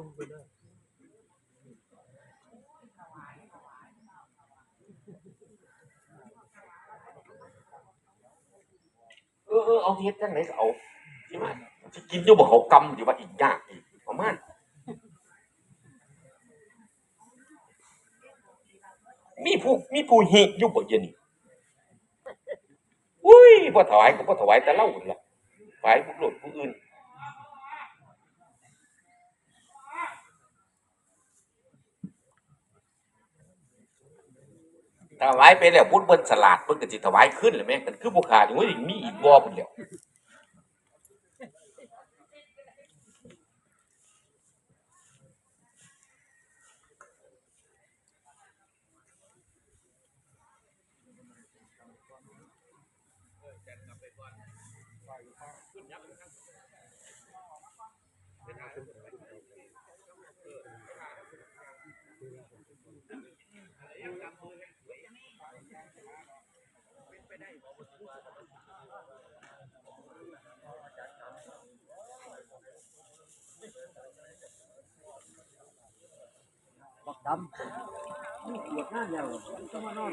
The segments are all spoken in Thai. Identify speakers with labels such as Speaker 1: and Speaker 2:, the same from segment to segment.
Speaker 1: รงไปเลย
Speaker 2: เออเออเอาเฮ็ดจังไหนก็เอาใช่ไหมสิกินอยู่บ่เขากำอยู่ว่าอีกยากอีกประมาณมีผู้มีผู้หิอยู่บ่เยวนี้อุ้ยบ่ถวายก็บ่ถวายแต่เล่าพุ่นล่ะถวายพวกโลดผู้อื่น ถวายไปแล้วพุทธเพิ่นสลาดเพิ่นก็สิถวายขึ้นเลยแม่กันคือบ่ขาอยู่ว่ามีอีกบ่เพิ่นแล้ว
Speaker 1: บักดำนี่ปวดหน้าแล้วต้องมานอน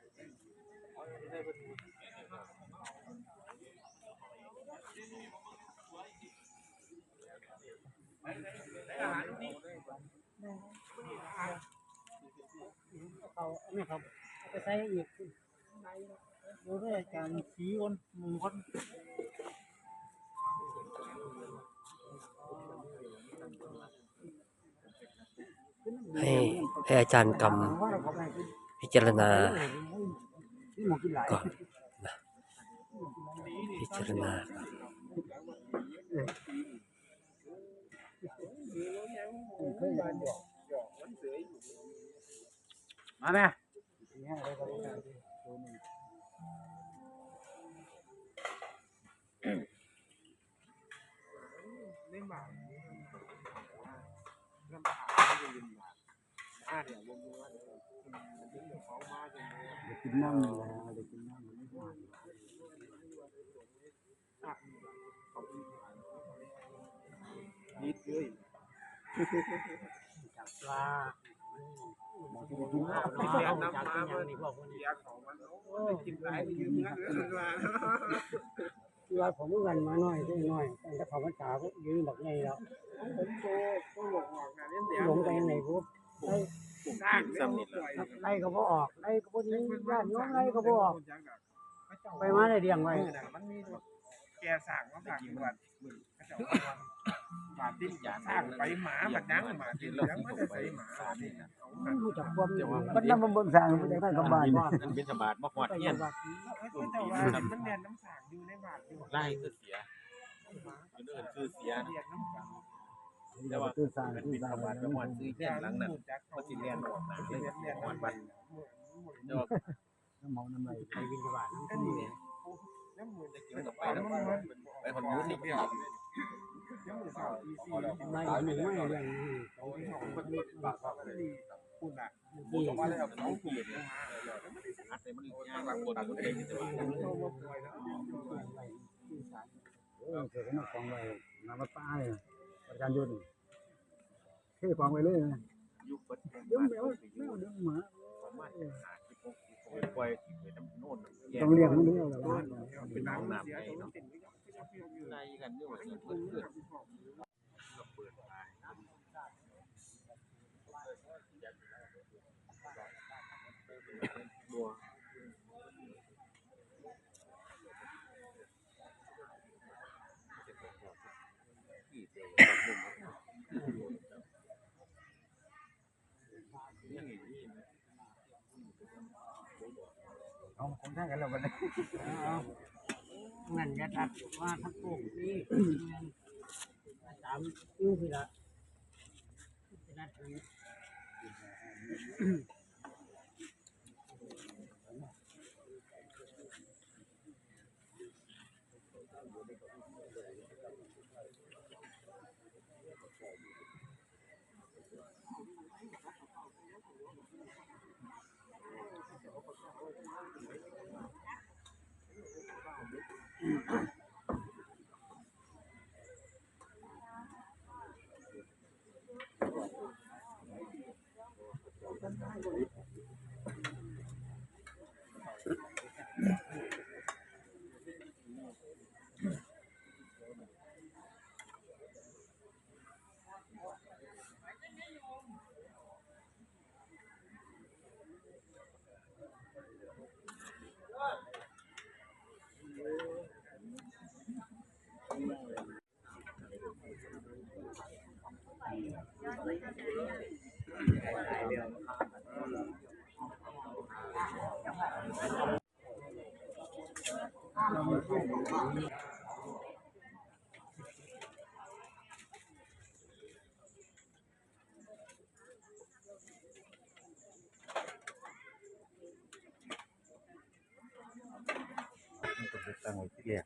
Speaker 3: เอา
Speaker 1: เนี่ยครับเอาไปใส่อีกดูด้วยอารย์สีคนหนึ่งคน
Speaker 4: ให้ให้อาจารย์กำพิจารณาก่อนนะพิจารณา ก่อน
Speaker 1: มาแม่
Speaker 3: ในหมาลำบากไม่ได้ยินหมาอ่าเดี๋ยววงมือว่าเดี๋ยวเดี๋ยวเขามาจะ
Speaker 1: เด็กกินน้ำอยู่แล้วเด็กกินน้ำอยู่ไม่ได้
Speaker 3: นิดเลย
Speaker 1: จับปลาหมอที่กินน้ำเนาะจับเป็นอย่างนี้พวกคนนี้
Speaker 3: เสียของมันโอ้ยกินหลายยืมเงินเลยมา
Speaker 1: ที่ว่าผมเงินมาหน่อยได้หน่อยแต่เขามาจ่าก็ยืนบอกไงแล้ว
Speaker 3: ผมโต
Speaker 1: ไล่ก็บ่ออกไล่ก็บ่นี้ญาติโยมไล่ก็บ่ออกไปมาได้เลี้ยงไว้
Speaker 3: มันมีแกสั่งมาสั่งวันเขาจะหมาติ้มสร้างไปหมาแบบนั้นหมาติ้มแล้วมันจะใส่หมา
Speaker 1: รู้จักความมันนำมันบ่สร้างมันได้กับบ้านว่า
Speaker 5: มันเป็นสบาดมาหอด
Speaker 1: ไป
Speaker 5: เงี้ยน
Speaker 1: ว่า
Speaker 3: แต่ว่ามันเรียนน้ำสั่งอยู่ในบาทอยู่
Speaker 5: ไล่คือเสียอยู่เดินคือเสีย
Speaker 3: เรียนน้ำสั่ง
Speaker 5: แต่ว่า
Speaker 1: ตื้อสร้าง
Speaker 5: มัน
Speaker 1: ตื้อ
Speaker 5: เป็น
Speaker 1: สร้า
Speaker 5: ส
Speaker 1: ง
Speaker 5: บาดไปหอดซื้อเงี้นหลังนั้นมันสิเรียนออกหนาเลย
Speaker 3: เรีเรียน
Speaker 5: หอ
Speaker 3: น
Speaker 5: วั
Speaker 3: มันน
Speaker 5: แต่ว่า
Speaker 1: น้ำเมาน้ำไหลไปวินบาตน้ำ
Speaker 3: ก็
Speaker 1: ที่
Speaker 3: นี่น้ำมือ
Speaker 5: จะกิน
Speaker 3: มัน
Speaker 5: กับไป
Speaker 3: ไป
Speaker 5: แล้ว
Speaker 3: น้ำมัน
Speaker 5: ไปหอดมือนี่ก็
Speaker 3: น้ำมือสาวอีซี
Speaker 1: ไม่หนึ่ไม่เรื่องนี้
Speaker 3: เขาที่ของคนนี้ปากเขาดีพูดอะ
Speaker 5: พูดออกมาแล้วสองปีเนี่ยอัดเลยมันยากหลังบนตัวเองแต่ว่า
Speaker 3: เขามาป่วยแล้ว
Speaker 1: ไเอ
Speaker 4: อเกิดขึ้นกองไว้น้ำมันป้าเลยประกันยุน เท่กองไว้เลยนะ
Speaker 5: ยุคเปิด
Speaker 4: เดี๋ยวแมวแมวเดี๋ยวหมา
Speaker 5: ประมาณหาที่พกที่ปล่อยไปน้ำโน่น
Speaker 4: ต้องเรียกมันเรียกแล้ว
Speaker 5: เป็นน้ำน้ำ
Speaker 3: เสีย
Speaker 5: ไง
Speaker 3: ตัว
Speaker 5: เนาะ
Speaker 3: ติ่งก็ยังก็ยังเพียวอยู่
Speaker 5: ในกันด้วยเพื่อนเพื่อนเปิดมาบัว
Speaker 4: เอาคงท่ากันแล้ววันนี้งั้นจะตัดว่าทั้งโป่งนี่สามยูพี่ละนัดนี้ตั้งไว้ที่แรก